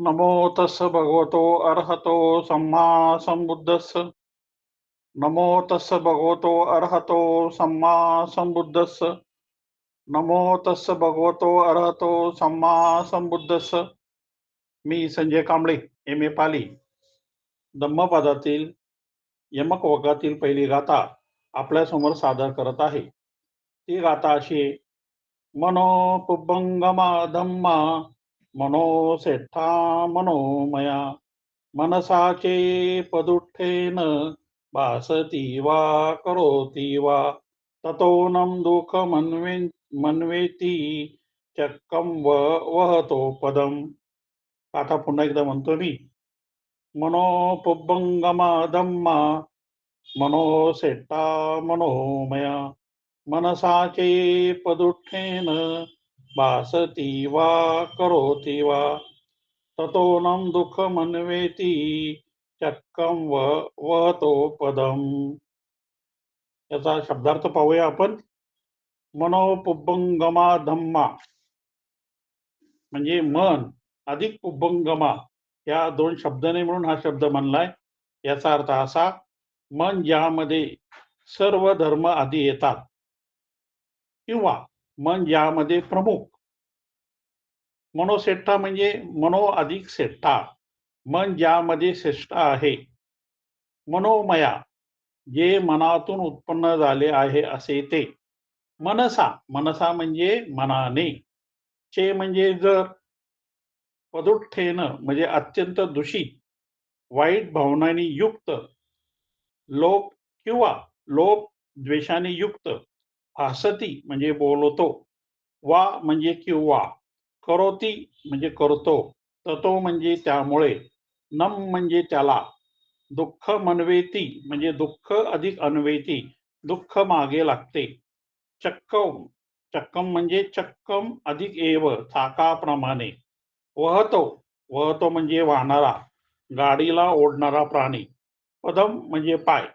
नमो तस्स भगवतो अर्हतो सम्मा संबुद्धस्स नमो तस्स भगवतो अर्हतो सम्मा संबुद्धस्स नमो तस्स भगवतो अर्हतो सम्मा संबुद्धस्स मी संजय कांबळे एम ए पाली। धम्मपदातील यमक वगातील पहिली गाथा आपल्यासमोर सादर करत आहे. ती गाथा अशी मनो पुब्बंगमा धम्मा मनो सेठा मनोमया मनसाचे पदुठ्ठेन भासती वा करोती वा ततोनं दुःख मन्वे मन्वेती चक्कं व वहतो पदम. आता पुन्हा एकदा म्हणतो मी. मनो पुब्बंगमा धम्मा मनो सेट्टा मनोमया मनसाचे पदुठ्ठेन भासती वा करोति वा ततोनं दुःख चक्कम चक्कं व वहतो पदम. याचा शब्दार्थ पाहूया आपण. मनोपुब्बंगमा धम्मा. म्हणजे मन अधिक पुब्बंगमा. या दोन शब्दाने म्हणून हा शब्द म्हणलाय. याचा अर्थ असा मन ज्यामध्ये सर्व धर्म आधी येतात. किंवा मन यामध्ये प्रमुख. मनोसेठा म्हणजे मनो अधिक सेठा मन ज्यामध्ये श्रेष्ठ आहे. मनोमया जे मनातून उत्पन्न झाले आहे असे ते. मनसा मनसा म्हणजे मनाने. चे म्हणजे जर. पदुठ्ठेनं म्हणजे अत्यंत दूषित. वाईट भावनांनी युक्त. लोभ किंवा लोभ द्वेषाने युक्त. हसती म्हणजे बोलतो. वा म्हणजे किंवा करोती म्हणजे करतो ततो म्हणजे त्यामुळे नम म्हणजे त्याला दुःख मनवेती म्हणजे दुःख अधिक अन्वेती दुःख मागे लागते. चक्कम चक्कम म्हणजे चक्कम अधिक एव चाकाप्रमाणे वहतो वहतो म्हणजे वाहणारा गाडीला ओढणारा प्राणी. पदम म्हणजे पाय.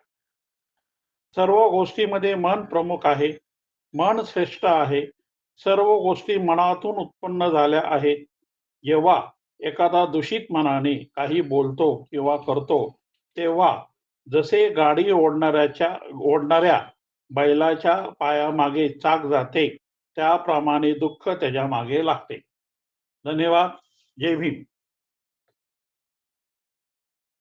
सर्व गोष्टीमध्ये मन प्रमुख आहे. मन श्रेष्ठ आहे. सर्व गोष्टी मनातून उत्पन्न झाल्या आहेत. जेव्हा एखादा दूषित मनाने काही बोलतो किंवा करतो तेव्हा जसे गाडी ओढणाऱ्याच्या ओढणाऱ्या बैलाच्या पायामागे चाक जाते त्याप्रमाणे दुःख त्याच्यामागे लागते. धन्यवाद. जय भीम.